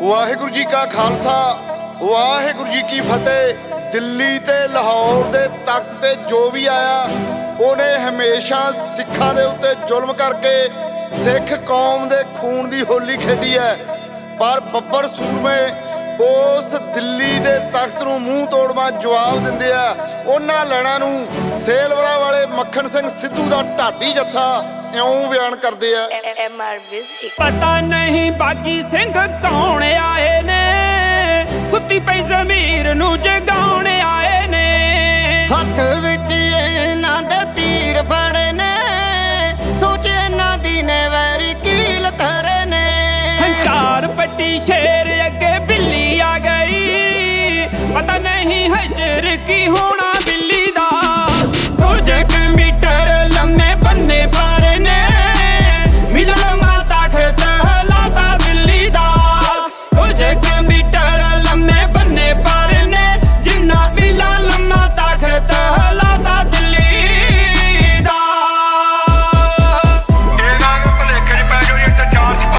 ਵਾਹਿਗੁਰੂ ਜੀ ਕਾ ਖਾਲਸਾ, ਵਾਹਿਗੁਰੂ ਜੀ ਕੀ ਫਤਿਹ। ਦਿੱਲੀ ਤੇ ਲਾਹੌਰ ਦੇ ਤਖਤ ਤੇ ਜੋ ਵੀ ਆਇਆ, ਉਹਨੇ ਹਮੇਸ਼ਾ ਸਿੱਖਾਂ ਦੇ ਉੱਤੇ ਜ਼ੁਲਮ ਕਰਕੇ ਸਿੱਖ ਕੌਮ ਦੇ ਖੂਨ ਦੀ ਹੋਲੀ ਖੇਡੀ ਹੈ। ਪਰ ਬੱਬਰ ਸੂਰਮੇ ਉਸ ਦਿੱਲੀ ਦੇ ਤਖਤ ਨੂੰ ਮੂੰਹ ਤੋੜਵਾ ਜਵਾਬ ਦਿੰਦੇ ਆ। ਉਹਨਾਂ ਲੈਣਾ ਨੂੰ ਸੇਲਵਰਾ ਵਾਲੇ ਮੱਖਣ ਸਿੰਘ ਸਿੱਧੂ ਦਾ ਢਾਡੀ ਜੱਥਾ ਇਉਂ ਬਿਆਨ ਕਰਦੇ ਆ। MR Music. ਪਤਾ ਨਹੀਂ ਬਾਗੀ ਸਿੰਘ ਕੌਣ ਆਏ ਨੇ। ਸੁੱਤੀ ਪਈ ਜ਼ਮੀਰ ਨੂੰ ਜਗਾਉਣ ਆਏ ਨੇ। ਹੱਥ ਵਿੱਚ ਇਹਨਾਂ ਦੇ ਤੀਰ ਫੜੇ ਨੇ। ਸੋਚ ਇਹਨਾਂ ਦੀ ਨੇ ਵੈਰੀ ਕੀਲ ਧਰੇ ਨੇ। ਹੰਕਾਰ ਪੱਟੀ ਸ਼ੇਰ ਅੱਗੇ ਬਿੱਲੀ ਆ ਗਈ। ਪਤਾ ਨਹੀਂ ਹਸ਼ਰ ਕੀ ਹੋਣਾ